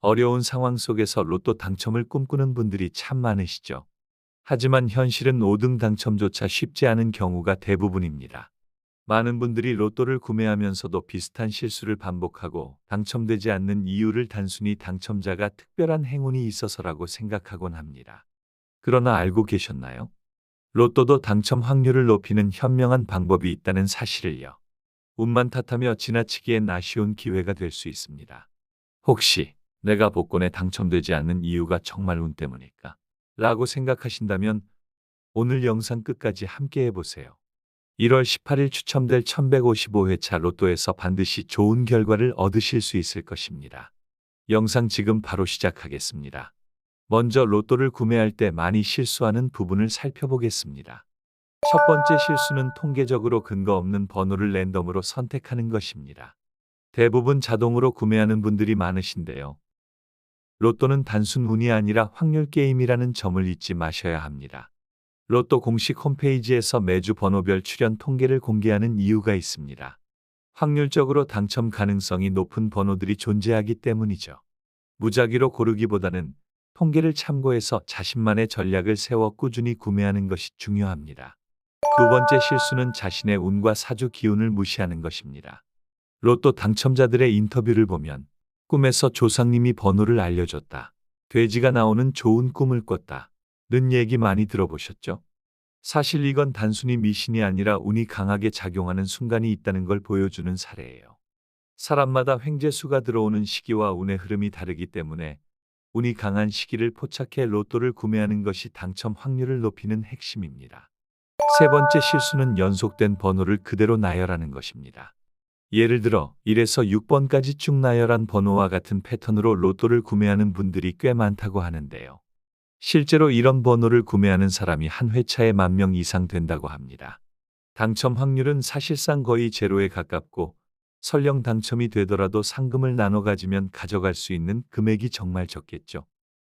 어려운 상황 속에서 로또 당첨을 꿈꾸는 분들이 참 많으시죠. 하지만 현실은 5등 당첨조차 쉽지 않은 경우가 대부분입니다. 많은 분들이 로또를 구매하면서도 비슷한 실수를 반복하고 당첨되지 않는 이유를 단순히 당첨자가 특별한 행운이 있어서라고 생각하곤 합니다. 그러나 알고 계셨나요? 로또도 당첨 확률을 높이는 현명한 방법이 있다는 사실을요. 운만 탓하며 지나치기엔 아쉬운 기회가 될 수 있습니다. 혹시 내가 복권에 당첨되지 않는 이유가 정말 운 때문일까? 라고 생각하신다면 오늘 영상 끝까지 함께 해보세요. 1월 18일 추첨될 1155회차 로또에서 반드시 좋은 결과를 얻으실 수 있을 것입니다. 영상 지금 바로 시작하겠습니다. 먼저 로또를 구매할 때 많이 실수하는 부분을 살펴보겠습니다. 첫 번째 실수는 통계적으로 근거 없는 번호를 랜덤으로 선택하는 것입니다. 대부분 자동으로 구매하는 분들이 많으신데요. 로또는 단순 운이 아니라 확률 게임이라는 점을 잊지 마셔야 합니다. 로또 공식 홈페이지에서 매주 번호별 출연 통계를 공개하는 이유가 있습니다. 확률적으로 당첨 가능성이 높은 번호들이 존재하기 때문이죠. 무작위로 고르기보다는 통계를 참고해서 자신만의 전략을 세워 꾸준히 구매하는 것이 중요합니다. 두 번째 실수는 자신의 운과 사주 기운을 무시하는 것입니다. 로또 당첨자들의 인터뷰를 보면 꿈에서 조상님이 번호를 알려줬다. 돼지가 나오는 좋은 꿈을 꿨다. 는 얘기 많이 들어보셨죠? 사실 이건 단순히 미신이 아니라 운이 강하게 작용하는 순간이 있다는 걸 보여주는 사례예요. 사람마다 횡재수가 들어오는 시기와 운의 흐름이 다르기 때문에 운이 강한 시기를 포착해 로또를 구매하는 것이 당첨 확률을 높이는 핵심입니다. 세 번째 실수는 연속된 번호를 그대로 나열하는 것입니다. 예를 들어 1에서 6번까지 쭉 나열한 번호와 같은 패턴으로 로또를 구매하는 분들이 꽤 많다고 하는데요. 실제로 이런 번호를 구매하는 사람이 한 회차에 만 명 이상 된다고 합니다. 당첨 확률은 사실상 거의 제로에 가깝고 설령 당첨이 되더라도 상금을 나눠 가지면 가져갈 수 있는 금액이 정말 적겠죠.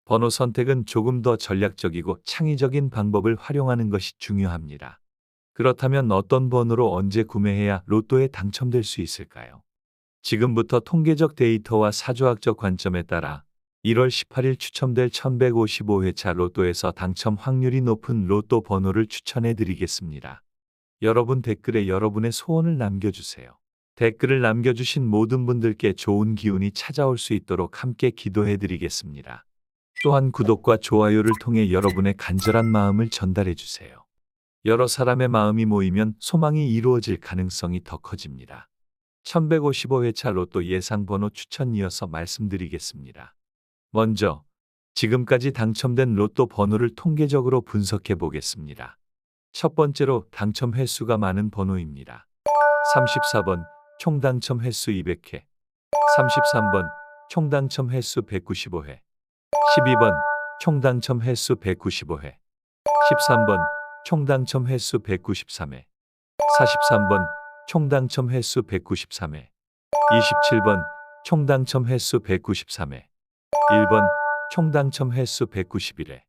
번호 선택은 조금 더 전략적이고 창의적인 방법을 활용하는 것이 중요합니다. 그렇다면 어떤 번호로 언제 구매해야 로또에 당첨될 수 있을까요? 지금부터 통계적 데이터와 사주학적 관점에 따라 1월 18일 추첨될 1155회차 로또에서 당첨 확률이 높은 로또 번호를 추천해 드리겠습니다. 여러분 댓글에 여러분의 소원을 남겨주세요. 댓글을 남겨주신 모든 분들께 좋은 기운이 찾아올 수 있도록 함께 기도해 드리겠습니다. 또한 구독과 좋아요를 통해 여러분의 간절한 마음을 전달해 주세요. 여러 사람의 마음이 모이면 소망이 이루어질 가능성이 더 커집니다. 1155회차 로또 예상 번호 추천 이어서 말씀드리겠습니다. 먼저 지금까지 당첨된 로또 번호를 통계적으로 분석해 보겠습니다. 첫 번째로 당첨 횟수가 많은 번호입니다. 34번 총 당첨 횟수 200회 33번 총 당첨 횟수 195회 12번 총 당첨 횟수 195회 13번 총 당첨 횟수 193회. 43번 총 당첨 횟수 193회. 27번 총 당첨 횟수 193회. 1번 총 당첨 횟수 191회.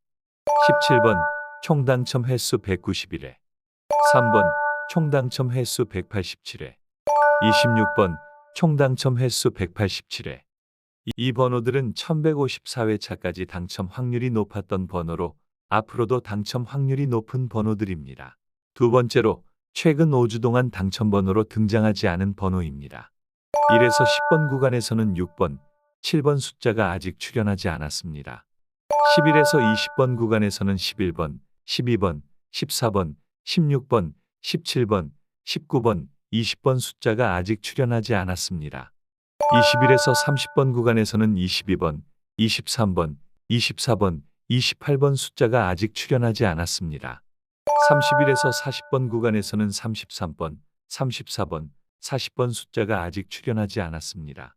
17번 총 당첨 횟수 191회. 3번 총 당첨 횟수 187회. 26번 총 당첨 횟수 187회. 이 번호들은 1154회차까지 당첨 확률이 높았던 번호로 앞으로도 당첨 확률이 높은 번호들입니다. 두 번째로 최근 5주 동안 당첨 번호로 등장하지 않은 번호입니다. 1에서 10번 구간에서는 6번, 7번 숫자가 아직 출현하지 않았습니다. 11에서 20번 구간에서는 11번, 12번, 14번, 16번, 17번, 19번, 20번 숫자가 아직 출현하지 않았습니다. 21에서 30번 구간에서는 22번, 23번, 24번, 28번 숫자가 아직 출현하지 않았습니다. 31에서 40번 구간에서는 33번, 34번, 40번 숫자가 아직 출현하지 않았습니다.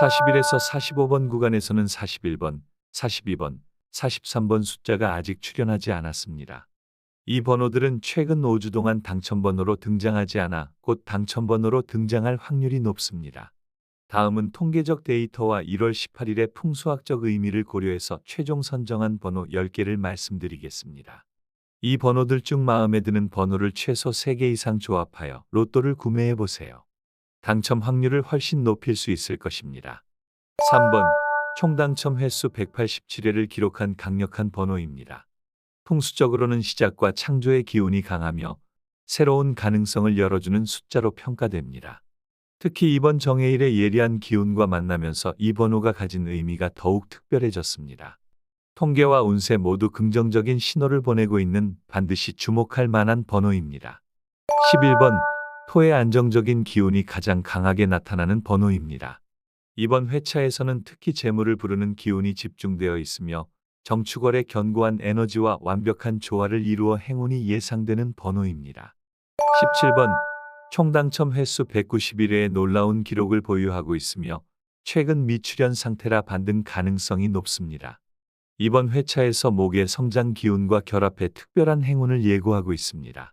41에서 45번 구간에서는 41번, 42번, 43번 숫자가 아직 출현하지 않았습니다. 이 번호들은 최근 5주 동안 당첨번호로 등장하지 않아 곧 당첨번호로 등장할 확률이 높습니다. 다음은 통계적 데이터와 1월 18일의 풍수학적 의미를 고려해서 최종 선정한 번호 10개를 말씀드리겠습니다. 이 번호들 중 마음에 드는 번호를 최소 3개 이상 조합하여 로또를 구매해 보세요. 당첨 확률을 훨씬 높일 수 있을 것입니다. 3번 총 당첨 횟수 187회를 기록한 강력한 번호입니다. 풍수적으로는 시작과 창조의 기운이 강하며 새로운 가능성을 열어주는 숫자로 평가됩니다. 특히 이번 정해일의 예리한 기운과 만나면서 이 번호가 가진 의미가 더욱 특별해졌습니다. 통계와 운세 모두 긍정적인 신호를 보내고 있는 반드시 주목할 만한 번호입니다. 11번 토의 안정적인 기운이 가장 강하게 나타나는 번호입니다. 이번 회차에서는 특히 재물을 부르는 기운이 집중되어 있으며 정축월의 견고한 에너지와 완벽한 조화를 이루어 행운이 예상되는 번호입니다. 17번 총 당첨 횟수 191회의 놀라운 기록을 보유하고 있으며 최근 미출현 상태라 반등 가능성이 높습니다. 이번 회차에서 목의 성장 기운과 결합해 특별한 행운을 예고하고 있습니다.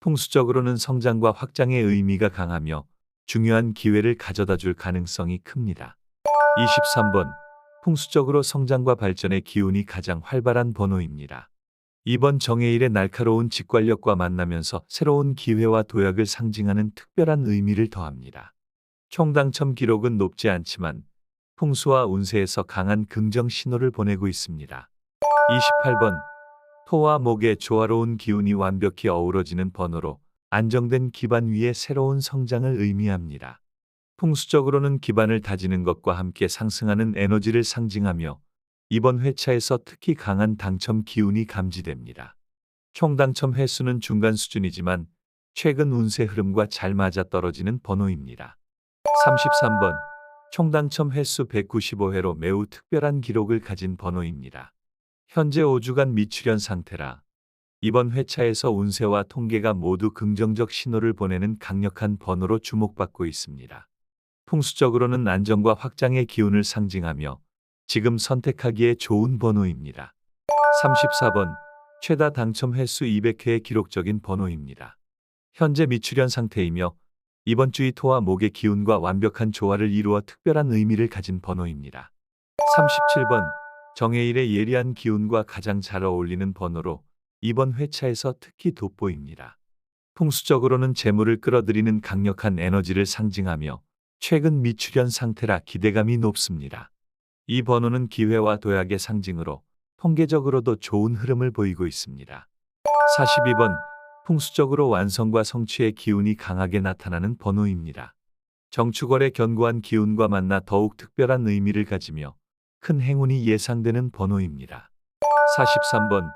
풍수적으로는 성장과 확장의 의미가 강하며 중요한 기회를 가져다 줄 가능성이 큽니다. 23번 풍수적으로 성장과 발전의 기운이 가장 활발한 번호입니다. 이번 정해일의 날카로운 직관력과 만나면서 새로운 기회와 도약을 상징하는 특별한 의미를 더합니다. 총 당첨 기록은 높지 않지만 풍수와 운세에서 강한 긍정 신호를 보내고 있습니다. 28번 토와 목의 조화로운 기운이 완벽히 어우러지는 번호로 안정된 기반 위에 새로운 성장을 의미합니다. 풍수적으로는 기반을 다지는 것과 함께 상승하는 에너지를 상징하며 이번 회차에서 특히 강한 당첨 기운이 감지됩니다. 총 당첨 횟수는 중간 수준이지만 최근 운세 흐름과 잘 맞아 떨어지는 번호입니다. 33번 총 당첨 횟수 195회로 매우 특별한 기록을 가진 번호입니다. 현재 5주간 미출현 상태라 이번 회차에서 운세와 통계가 모두 긍정적 신호를 보내는 강력한 번호로 주목받고 있습니다. 풍수적으로는 안정과 확장의 기운을 상징하며 지금 선택하기에 좋은 번호입니다. 34번 최다 당첨 횟수 200회의 기록적인 번호입니다. 현재 미출현 상태이며 이번 주의 토와 목의 기운과 완벽한 조화를 이루어 특별한 의미를 가진 번호입니다. 37번 정해일의 예리한 기운과 가장 잘 어울리는 번호로 이번 회차에서 특히 돋보입니다. 풍수적으로는 재물을 끌어들이는 강력한 에너지를 상징하며 최근 미출현 상태라 기대감이 높습니다. 이 번호는 기회와 도약의 상징으로 통계적으로도 좋은 흐름을 보이고 있습니다. 42번 풍수적으로 완성과 성취의 기운이 강하게 나타나는 번호입니다. 정축월의 견고한 기운과 만나 더욱 특별한 의미를 가지며 큰 행운이 예상되는 번호입니다. 43번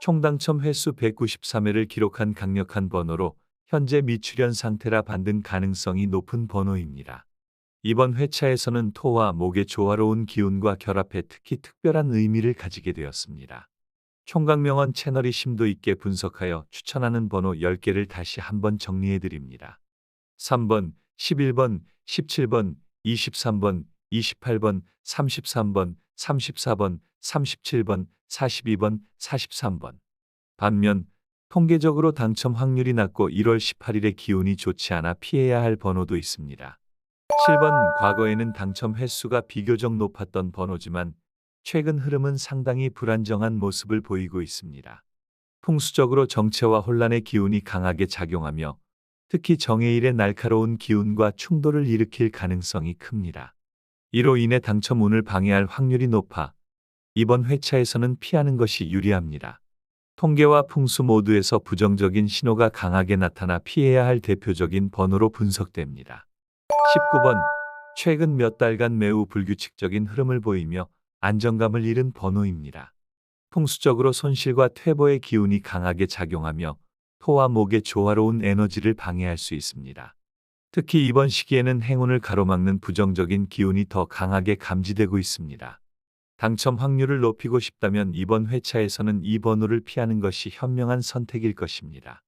총 당첨 횟수 193회를 기록한 강력한 번호로 현재 미출현 상태라 반등 가능성이 높은 번호입니다. 이번 회차에서는 토와 목의 조화로운 기운과 결합해 특히 특별한 의미를 가지게 되었습니다. 총각명언 채널이 심도 있게 분석하여 추천하는 번호 10개를 다시 한번 정리해 드립니다. 3번, 11번, 17번, 23번, 28번, 33번, 34번, 37번, 42번, 43번. 반면 통계적으로 당첨 확률이 낮고 1월 18일의 기운이 좋지 않아 피해야 할 번호도 있습니다. 7번 과거에는 당첨 횟수가 비교적 높았던 번호지만 최근 흐름은 상당히 불안정한 모습을 보이고 있습니다. 풍수적으로 정체와 혼란의 기운이 강하게 작용하며 특히 정해일의 날카로운 기운과 충돌을 일으킬 가능성이 큽니다. 이로 인해 당첨운을 방해할 확률이 높아 이번 회차에서는 피하는 것이 유리합니다. 통계와 풍수 모두에서 부정적인 신호가 강하게 나타나 피해야 할 대표적인 번호로 분석됩니다. 19번 최근 몇 달간 매우 불규칙적인 흐름을 보이며 안정감을 잃은 번호입니다. 풍수적으로 손실과 퇴보의 기운이 강하게 작용하며 토와 목의 조화로운 에너지를 방해할 수 있습니다. 특히 이번 시기에는 행운을 가로막는 부정적인 기운이 더 강하게 감지되고 있습니다. 당첨 확률을 높이고 싶다면 이번 회차에서는 이 번호를 피하는 것이 현명한 선택일 것입니다.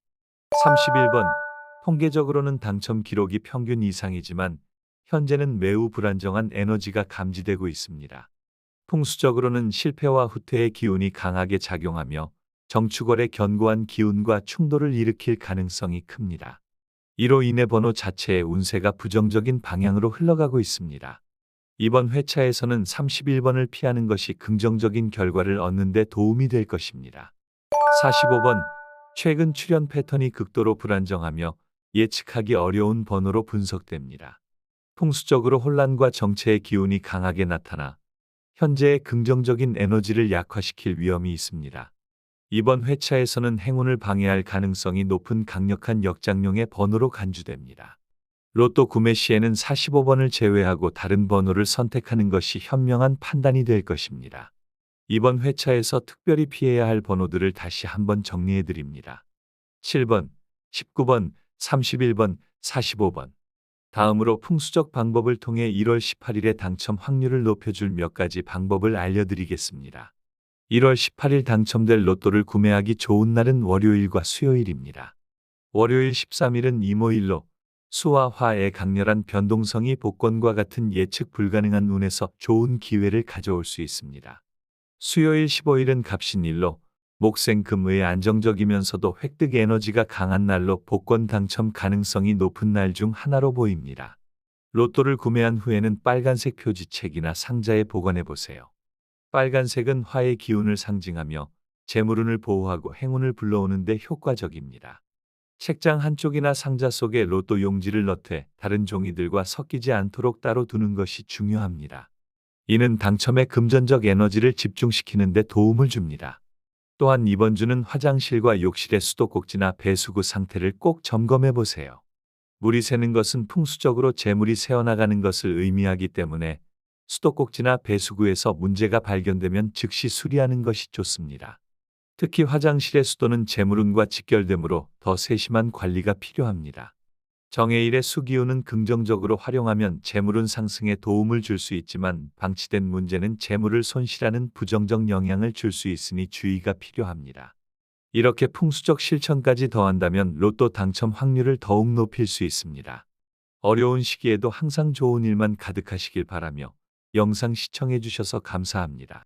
31번 통계적으로는 당첨 기록이 평균 이상이지만 현재는 매우 불안정한 에너지가 감지되고 있습니다. 풍수적으로는 실패와 후퇴의 기운이 강하게 작용하며 정축월의 견고한 기운과 충돌을 일으킬 가능성이 큽니다. 이로 인해 번호 자체의 운세가 부정적인 방향으로 흘러가고 있습니다. 이번 회차에서는 31번을 피하는 것이 긍정적인 결과를 얻는 데 도움이 될 것입니다. 45번 최근 출현 패턴이 극도로 불안정하며 예측하기 어려운 번호로 분석됩니다. 풍수적으로 혼란과 정체의 기운이 강하게 나타나 현재의 긍정적인 에너지를 약화시킬 위험이 있습니다. 이번 회차에서는 행운을 방해할 가능성이 높은 강력한 역장용의 번호로 간주됩니다. 로또 구매 시에는 45번을 제외하고 다른 번호를 선택하는 것이 현명한 판단이 될 것입니다. 이번 회차에서 특별히 피해야 할 번호들을 다시 한번 정리해 드립니다. 7번, 19번, 31번, 45번. 다음으로 풍수적 방법을 통해 1월 18일에 당첨 확률을 높여줄 몇 가지 방법을 알려드리겠습니다. 1월 18일 당첨될 로또를 구매하기 좋은 날은 월요일과 수요일입니다. 월요일 13일은 이모일로 수와 화의 강렬한 변동성이 복권과 같은 예측 불가능한 운에서 좋은 기회를 가져올 수 있습니다. 수요일 15일은 갑신일로 목생금의 안정적이면서도 획득 에너지가 강한 날로 복권 당첨 가능성이 높은 날 중 하나로 보입니다. 로또를 구매한 후에는 빨간색 표지책이나 상자에 보관해 보세요. 빨간색은 화의 기운을 상징하며 재물운을 보호하고 행운을 불러오는데 효과적입니다. 책장 한쪽이나 상자 속에 로또 용지를 넣되 다른 종이들과 섞이지 않도록 따로 두는 것이 중요합니다. 이는 당첨의 금전적 에너지를 집중시키는 데 도움을 줍니다. 또한 이번 주는 화장실과 욕실의 수도꼭지나 배수구 상태를 꼭 점검해 보세요. 물이 새는 것은 풍수적으로 재물이 새어나가는 것을 의미하기 때문에 수도꼭지나 배수구에서 문제가 발견되면 즉시 수리하는 것이 좋습니다. 특히 화장실의 수도는 재물운과 직결되므로 더 세심한 관리가 필요합니다. 정해일의 수기운은 긍정적으로 활용하면 재물운 상승에 도움을 줄 수 있지만 방치된 문제는 재물을 손실하는 부정적 영향을 줄 수 있으니 주의가 필요합니다. 이렇게 풍수적 실천까지 더한다면 로또 당첨 확률을 더욱 높일 수 있습니다. 어려운 시기에도 항상 좋은 일만 가득하시길 바라며 영상 시청해 주셔서 감사합니다.